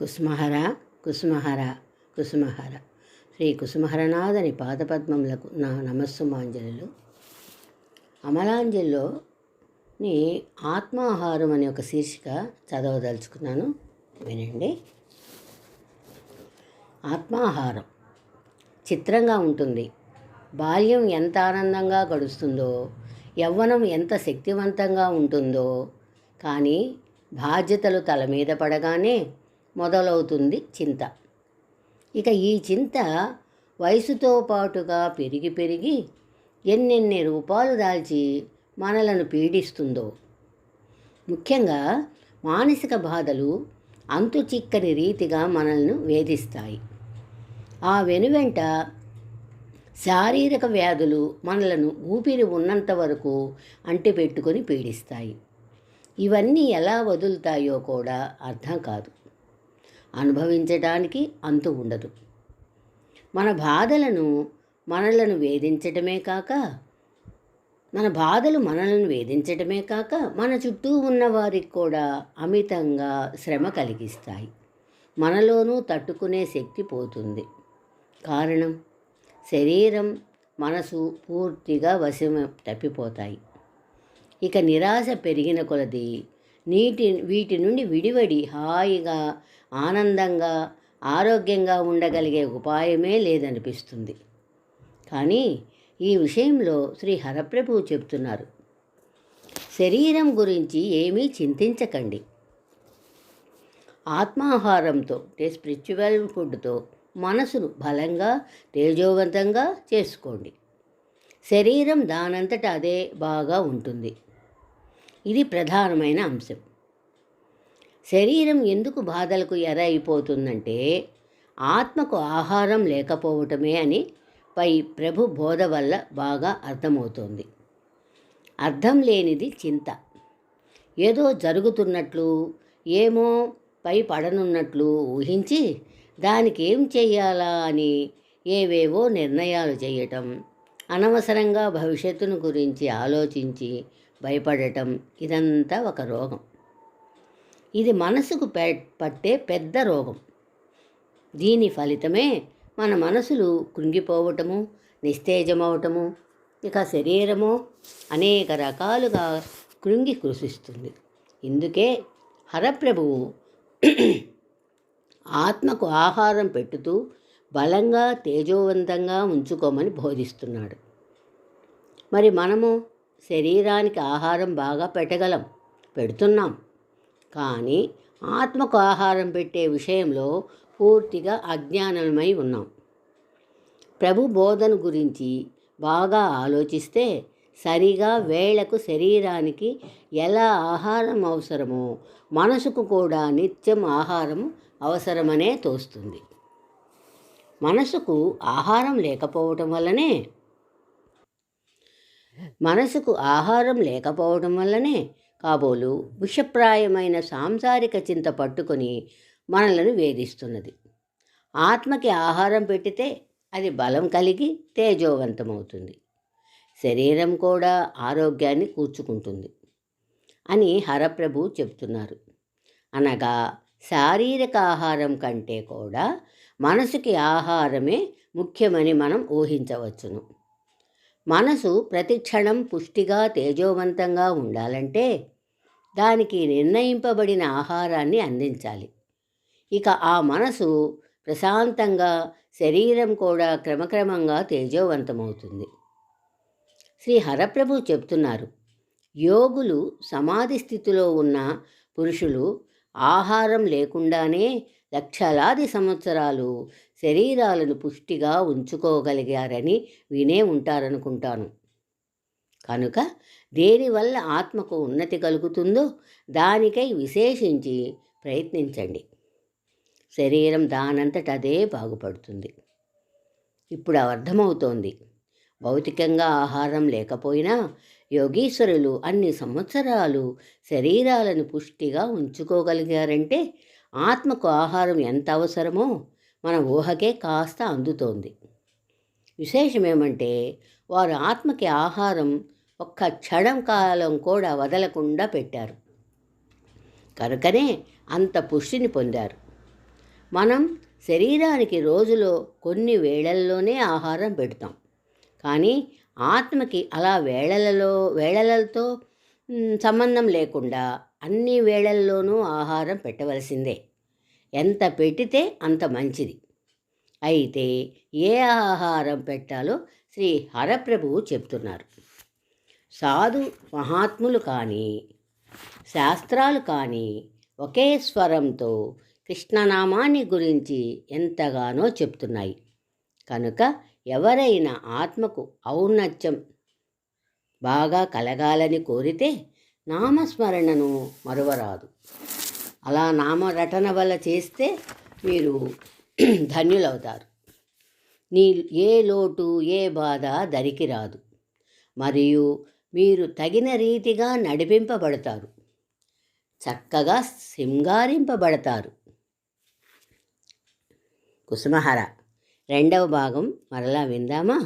కుసుమహర కుసుమహర కుసుమహర. శ్రీ కుసుమహరనాథని పాదపద్మములకు నా నమస్సుమాంజలులు అమలాంజలిలో నీ ఆత్మాహారం అనే ఒక శీర్షిక చదవదలుచుకున్నాను. వినండి. ఆత్మాహారం. చిత్రంగా ఉంటుంది. బాల్యం ఎంత ఆనందంగా గడుస్తుందో యవ్వనం ఎంత శక్తివంతంగా ఉంటుందో కానీ బాధ్యతలు తల మీద పడగానే మొదలవుతుంది చింత. ఇక ఈ చింత వయసుతో పాటుగా పెరిగి పెరిగి ఎన్నెన్ని రూపాలు దాల్చి మనలను పీడిస్తుందో. ముఖ్యంగా మానసిక బాధలు అంతు చిక్కని రీతిగా మనల్ని వేధిస్తాయి. ఆ వెనువెంట శారీరక వ్యాధులు మనలను ఊపిరి ఉన్నంత వరకు అంటిపెట్టుకొని పీడిస్తాయి. ఇవన్నీ ఎలా వదులుతాయో కూడా అర్థం కాదు. అనుభవించడానికి అంతు ఉండదు. మన బాధలను మనలను వేధించటమే కాక మన బాధలు మనలను వేధించటమే కాక మన చుట్టూ ఉన్న వారికి కూడా అమితంగా శ్రమ కలిగిస్తాయి. మనలోనూ తట్టుకునే శక్తి పోతుంది. కారణం? శరీరం మనసు పూర్తిగా వశం తప్పిపోతాయి. ఇక నిరాశ పెరిగిన కొలది నీటి వీటి నుండి విడివడి హాయిగా ఆనందంగా ఆరోగ్యంగా ఉండగలిగే ఉపాయమే లేదనిపిస్తుంది. కానీ ఈ విషయంలో శ్రీ హరప్రభు చెప్తున్నారు శరీరం గురించి ఏమీ చింతించకండి. ఆత్మాహారంతో అంటే స్పిరిచువల్ ఫుడ్తో మనసును బలంగా తేజోవంతంగా చేసుకోండి. శరీరం దానంతట అదే బాగా ఉంటుంది. ఇది ప్రధానమైన అంశం. శరీరం ఎందుకు బాధలకు ఎర అయిపోతుందంటే ఆత్మకు ఆహారం లేకపోవటమే అని పై ప్రభు బోధ వల్ల బాగా అర్థమవుతోంది. అర్థం లేనిది చింత. ఏదో జరుగుతున్నట్లు ఏమో పై పడనున్నట్లు ఊహించి దానికి ఏం చెయ్యాలా అని ఏవేవో నిర్ణయాలు చేయటం అనవసరంగా భవిష్యత్తును గురించి ఆలోచించి భయపడటం ఇదంతా ఒక రోగం. ఇది మనసుకు పె పట్టే పెద్ద రోగం. దీని ఫలితమే మన మనసులు కృంగిపోవటము నిస్తేజమవటము ఇక శరీరము అనేక రకాలుగా కృంగి కృషిస్తుంది. ఇందుకే హరప్రభువు ఆత్మకు ఆహారం పెట్టుతూ బలంగా తేజోవంతంగా ఉంచుకోమని బోధిస్తున్నాడు. మరి మనము శరీరానికి ఆహారం బాగా పెట్టగలం పెడుతున్నాం. కానీ ఆత్మకు ఆహారం పెట్టే విషయంలో పూర్తిగా అజ్ఞానమై ఉన్నాం. ప్రభు బోధన గురించి బాగా ఆలోచిస్తే సరిగా వేళకు శరీరానికి ఎలా ఆహారం అవసరమో మనసుకు కూడా నిత్యం ఆహారం అవసరమనే తోస్తుంది. మనసుకు ఆహారం లేకపోవటం వల్లనే? మనసుకు ఆహారం లేకపోవడం వల్లనే కాబోలు విషప్రాయమైన సాంసారిక చింత పట్టుకొని మనలను వేధిస్తున్నది. ఆత్మకి ఆహారం పెట్టితే అది బలం కలిగి తేజోవంతమవుతుంది. శరీరం కూడా ఆరోగ్యాన్ని కూర్చుకుంటుంది అని హరప్రభు చెప్తున్నారు అనగా శారీరక ఆహారం కంటే కూడా మనసుకి ఆహారమే ముఖ్యమని మనం ఊహించవచ్చును. మనసు ప్రతిక్షణం పుష్టిగా తేజోవంతంగా ఉండాలంటే దానికి నిర్ణయింపబడిన ఆహారాన్ని అందించాలి. ఇక ఆ మనసు ప్రశాంతంగా శరీరం కూడా క్రమక్రమంగా తేజోవంతమవుతుంది. శ్రీ హరప్రభు చెప్తున్నారు యోగులు సమాధి స్థితిలో ఉన్న పురుషులు ఆహారం లేకుండానే లక్షలాది సంవత్సరాలు శరీరాలను పుష్టిగా ఉంచుకోగలిగారని వినే ఉంటారనుకుంటాను. కనుక దేనివల్ల ఆత్మకు ఉన్నతి కలుగుతుందో దానికై విశేషించి ప్రయత్నించండి. శరీరం దానంతట అదే బాగుపడుతుంది. ఇప్పుడు అర్థమవుతోంది. భౌతికంగా ఆహారం లేకపోయినా యోగీశ్వరులు అన్ని సంవత్సరాలు శరీరాలను పుష్టిగా ఉంచుకోగలిగారంటే ఆత్మకు ఆహారం ఎంత అవసరమో మన ఊహకే కాస్త అందుతోంది. విశేషమేమంటే వారు ఆత్మకి ఆహారం ఒక్క క్షణం కాలం కూడా వదలకుండా పెట్టారు. కనుకనే అంత పుష్టిని పొందారు. మనం శరీరానికి రోజులో కొన్ని వేళల్లోనే ఆహారం పెడతాం. కానీ ఆత్మకి అలా వేళలలో వేళలతో సంబంధం లేకుండా అన్ని వేళల్లోనూ ఆహారం పెట్టవలసిందే. ఎంత పెట్టితే అంత మంచిది. అయితే ఏ ఆహారం పెట్టాలో శ్రీ హరప్రభువు చెప్తున్నారు. సాధు మహాత్ములు కానీ శాస్త్రాలు కానీ ఒకే స్వరంతో కృష్ణనామాన్ని గురించి ఎంతగానో చెప్తున్నాయి. కనుక ఎవరైనా ఆత్మకు ఔన్నత్యం బాగా కలగాలని కోరితే నామస్మరణను మరువరాదు. అలా నామరటన వల్ల చేస్తే మీరు ధన్యులవుతారు. నీ ఏ లోటు ఏ బాధ దరికి రాదు మరియు మీరు తగిన రీతిగా నడిపింపబడతారు. చక్కగా సింగారింపబడతారు కుసుమహర. రెండవ భాగం మరలా విందామా?